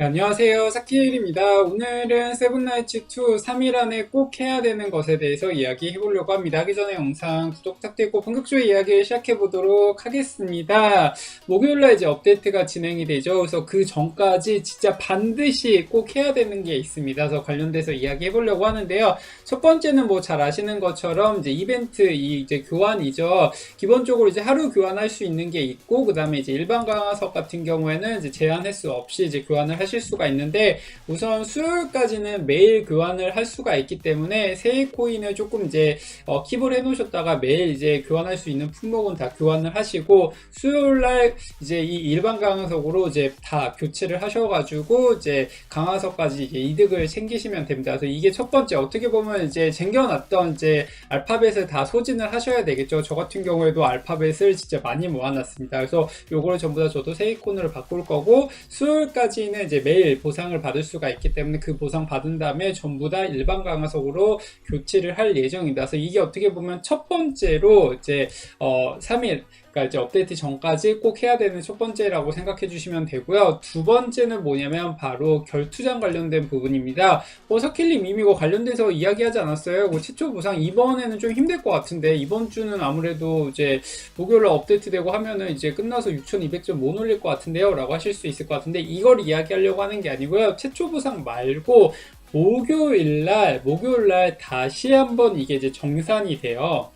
네, 안녕하세요. 사키엘입니다. 오늘은 세븐나이츠 2 3일 안에 꼭 해야 되는 것에 대해서 이야기 해 보려고 합니다. 하기 전에 영상 구독 부탁드리고 본격적으로 이야기를 시작해 보도록 하겠습니다. 목요일날 이제 업데이트가 진행이 되죠. 그래서 그 전까지 진짜 반드시 꼭 해야 되는 게 있습니다. 그래서 관련돼서 이야기 해 보려고 하는데요. 첫 번째는 뭐 잘 아시는 것처럼 이제 이벤트 이 이제 교환이죠. 기본적으로 이제 하루 교환할 수 있는 게 있고 그 다음에 이제 일반 강화석 같은 경우에는 이제 제한 횟수 없이 이제 교환을 하실 수가 있는데 우선 수요일까지는 매일 교환을 할 수가 있기 때문에 세일 코인을 조금 이제 어, 킵을 해놓으셨다가 매일 이제 교환할 수 있는 품목은 다 교환을 하시고 수요일날 이제 이 일반 강화석으로 이제 다 교체를 하셔가지고 이제 강화석까지 이제 이득을 챙기시면 됩니다. 그래서 이게 첫 번째 어떻게 보면 이제 쟁겨놨던 이제 알파벳을 다 소진을 하셔야 되겠죠. 저 같은 경우에도 알파벳을 진짜 많이 모아놨습니다. 그래서 요거를 전부 다 저도 세이콘으로 바꿀 거고 수요일까지는 이제 매일 보상을 받을 수가 있기 때문에 그 보상 받은 다음에 전부 다 일반 강화석으로 교체를 할 예정입니다. 그래서 이게 어떻게 보면 첫 번째로 이제 어 3일 그러니까 이제 업데이트 전까지 꼭 해야 되는 첫 번째라고 생각해 주시면 되고요. 두 번째는 뭐냐면 바로 결투장 관련된 부분입니다. 어, 사킬님 이미 이거 관련돼서 이야기하지 않았어요? 뭐 최초 보상 이번에는 좀 힘들 것 같은데 이번 주는 아무래도 이제 목요일에 업데이트되고 하면은 이제 끝나서 6,200점 못 올릴 것 같은데요? 라고 하실 수 있을 것 같은데 이걸 이야기하려고 하는 게 아니고요. 최초 보상 말고 목요일날 목요일날 다시 한번 이게 이제 정산이 돼요.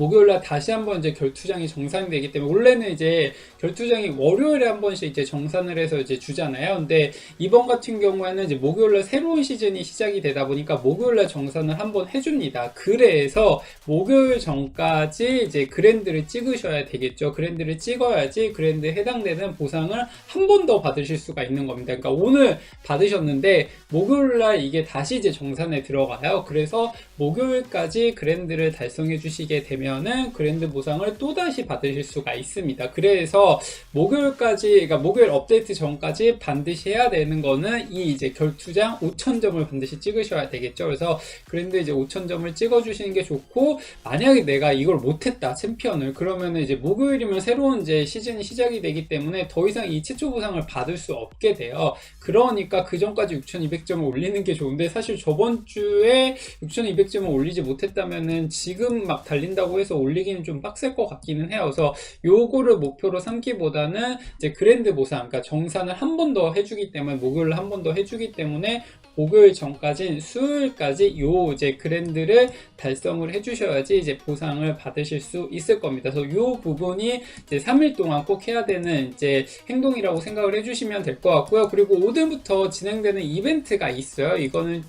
목요일 날 다시 한번 이제 결투장이 정산이 되기 때문에 원래는 이제 결투장이 월요일에 한 번씩 이제 정산을 해서 이제 주잖아요. 근데 이번 같은 경우에는 이제 목요일 날 새로운 시즌이 시작이 되다 보니까 목요일 날 정산을 한번 해줍니다. 그래서 목요일 전까지 이제 그랜드를 찍으셔야 되겠죠. 그랜드를 찍어야지 그랜드에 해당되는 보상을 한 번 더 받으실 수가 있는 겁니다. 그러니까 오늘 받으셨는데 목요일 날 이게 다시 이제 정산에 들어가요. 그래서 목요일까지 그랜드를 달성해 주시게 되면 은 그랜드 보상을 또다시 받으실 수가 있습니다. 그래서 목요일까지, 그러니까 목요일 업데이트 전까지 반드시 해야 되는 거는 이 이제 결투장 5,000점을 반드시 찍으셔야 되겠죠. 그래서 그랜드 이제 5,000점을 찍어주시는 게 좋고, 만약에 내가 이걸 못했다, 챔피언을, 그러면은 이제 목요일이면 새로운 이제 시즌이 시작이 되기 때문에 더 이상 이 최초 보상을 받을 수 없게 돼요. 그러니까 그 전까지 6,200점을 올리는 게 좋은데, 사실 저번 주에 6,200점을 올리지 못했다면은 지금 막 달린다고 해서 올리기는 좀 빡셀 것 같기는 해요. 그래서 요거를 목표로 삼기보다는 이제 그랜드 보상, 그러니까 정산을 한 번 더 해주기 때문에 목요일 한 번 더 해주기 때문에 목요일 전까지 수요일까지 요 이제 그랜드를 달성을 해주셔야지 이제 보상을 받으실 수 있을 겁니다. 그래서 요 부분이 이제 3일 동안 꼭 해야 되는 이제 행동이라고 생각을 해주시면 될 것 같고요. 그리고 오늘부터 진행되는 이벤트가 있어요. 이거는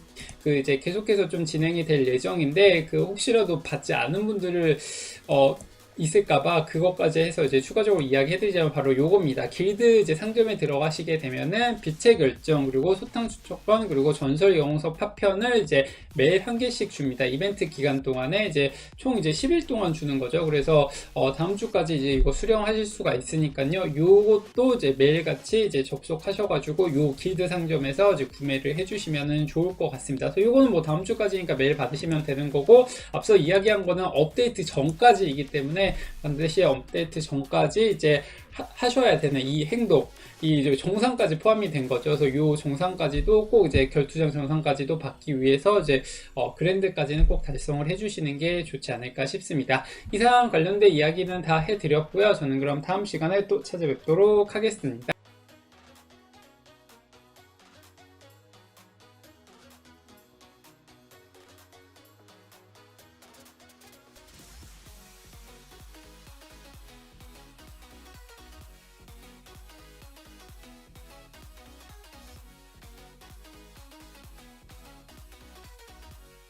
그 이제 계속해서 좀 진행이 될 예정인데 그 혹시라도 받지 않은 분들을 어 있을까봐 그것까지 해서 이제 추가적으로 이야기해드리자면 바로 요겁니다. 길드 이제 상점에 들어가시게 되면은 빛의 결정 그리고 소탕 추천권 그리고 전설 영웅석 파편을 이제 매일 한 개씩 줍니다. 이벤트 기간 동안에 이제 총 이제 10일 동안 주는 거죠. 그래서 어 다음 주까지 이제 이거 수령하실 수가 있으니까요. 요것도 이제 매일 같이 이제 접속하셔가지고 요 길드 상점에서 이제 구매를 해주시면은 좋을 것 같습니다. 그래서 요거는 뭐 다음 주까지니까 매일 받으시면 되는 거고 앞서 이야기한 거는 업데이트 전까지이기 때문에 반드시 업데이트 전까지 이제 하, 셔야 되는 이 행동, 이 정상까지 포함이 된 거죠. 그래서 요 정상까지도 꼭 이제 결투장 정상까지도 받기 위해서 이제 어, 그랜드까지는 꼭 달성을 해주시는 게 좋지 않을까 싶습니다. 이상 관련된 이야기는 다 해드렸고요. 저는 그럼 다음 시간에 또 찾아뵙도록 하겠습니다.